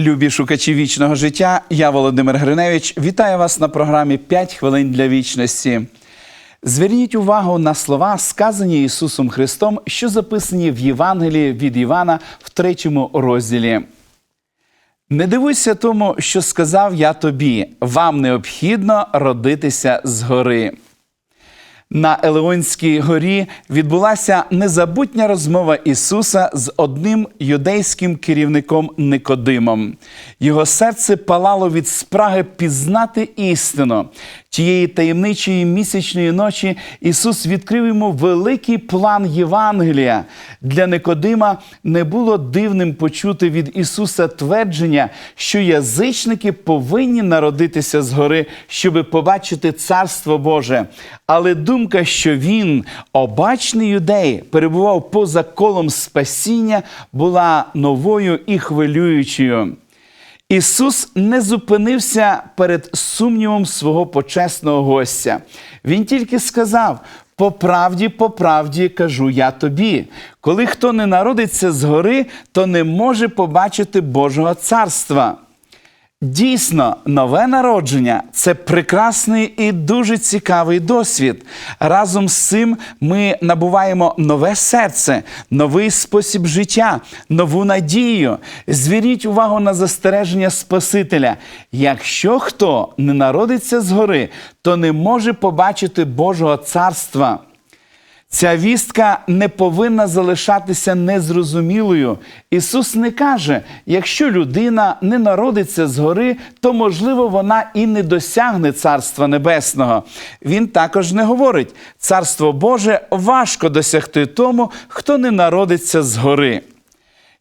Любі шукачі вічного життя, я Володимир Гриневич. Вітаю вас на програмі «5 хвилин для вічності. Зверніть увагу на слова, сказані Ісусом Христом, що записані в Євангелії від Івана в третьому розділі. Не дивуйся тому, що сказав я тобі, вам необхідно родитися згори. На Елеонській горі відбулася незабутня розмова Ісуса з одним юдейським керівником Никодимом. Його серце палало від спраги пізнати істину. Тієї таємничої місячної ночі Ісус відкрив йому великий план Євангелія. Для Никодима не було дивним почути від Ісуса твердження, що язичники повинні народитися згори, щоби побачити Царство Боже. Але думка, що він, обачний юдей, перебував поза колом спасіння, була новою і хвилюючою. Ісус не зупинився перед сумнівом свого почесного гостя. Він тільки сказав: по правді, по правді кажу я тобі. Коли хто не народиться згори, то не може побачити Божого царства. Дійсно, нове народження це прекрасний і дуже цікавий досвід. Разом з цим ми набуваємо нове серце, новий спосіб життя, нову надію. Зверніть увагу на застереження Спасителя. Якщо хто не народиться згори, то не може побачити Божого царства. Ця вістка не повинна залишатися незрозумілою. Ісус не каже, якщо людина не народиться згори, то можливо вона і не досягне Царства Небесного. Він також не говорить, Царство Боже важко досягти тому, хто не народиться згори.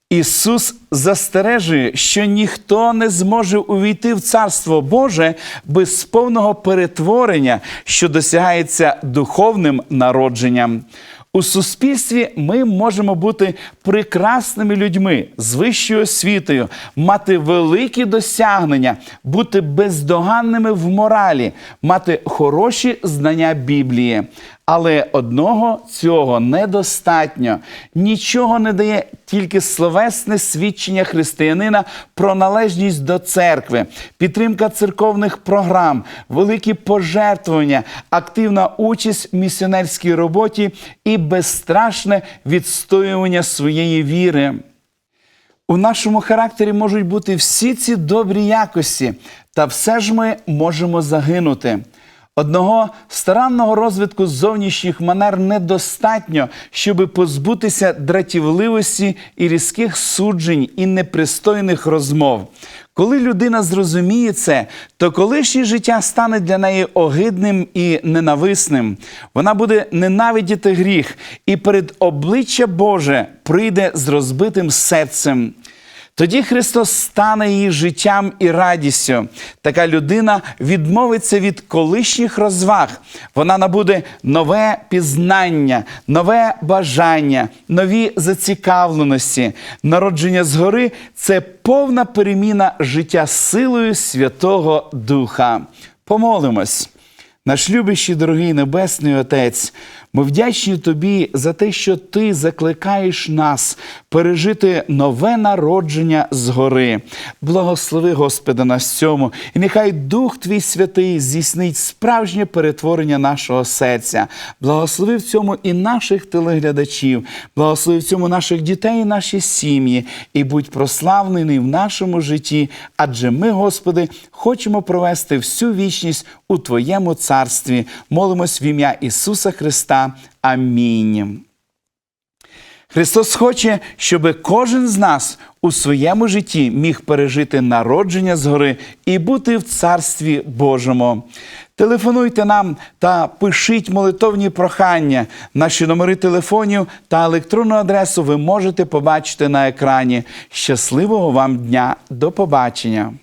Ісус застережує, що ніхто не зможе увійти в Царство Боже без повного перетворення, що досягається духовним народженням. У суспільстві ми можемо бути прекрасними людьми з вищою освітою, мати великі досягнення, бути бездоганними в моралі, мати хороші знання Біблії. Але одного цього недостатньо. Нічого не дає тільки словесне свідчення християнина про належність до церкви, підтримка церковних програм, великі пожертвування, активна участь в місіонерській роботі і безстрашне відстоювання своєї віри. У нашому характері можуть бути всі ці добрі якості, та все ж ми можемо загинути. Одного старанного розвитку зовнішніх манер недостатньо, щоби позбутися дратівливості і різких суджень і непристойних розмов. Коли людина зрозуміє це, то колишнє життя стане для неї огидним і ненависним. Вона буде ненавидіти гріх і перед обличчя Боже прийде з розбитим серцем. Тоді Христос стане її життям і радістю. Така людина відмовиться від колишніх розваг. Вона набуде нове пізнання, нове бажання, нові зацікавленості. Народження згори це повна переміна життя силою Святого Духа. Помолимось. Наш любящий, дорогий Небесний Отець, ми вдячні Тобі за те, що Ти закликаєш нас пережити нове народження згори. Благослови, Господа, нас цьому, і нехай Дух Твій Святий здійснить справжнє перетворення нашого серця. Благослови в цьому і наших телеглядачів, благослови в цьому наших дітей і наші сім'ї, і будь прославлений в нашому житті, адже ми, Господи, хочемо провести всю вічність у Твоєму царстві. Молимось в ім'я Ісуса Амінь. Христос хоче, щоб кожен з нас у своєму житті міг пережити народження згори і бути в Царстві Божому. Телефонуйте нам та пишіть молитовні прохання. Наші номери телефонів та електронну адресу ви можете побачити на екрані. Щасливого вам дня! До побачення!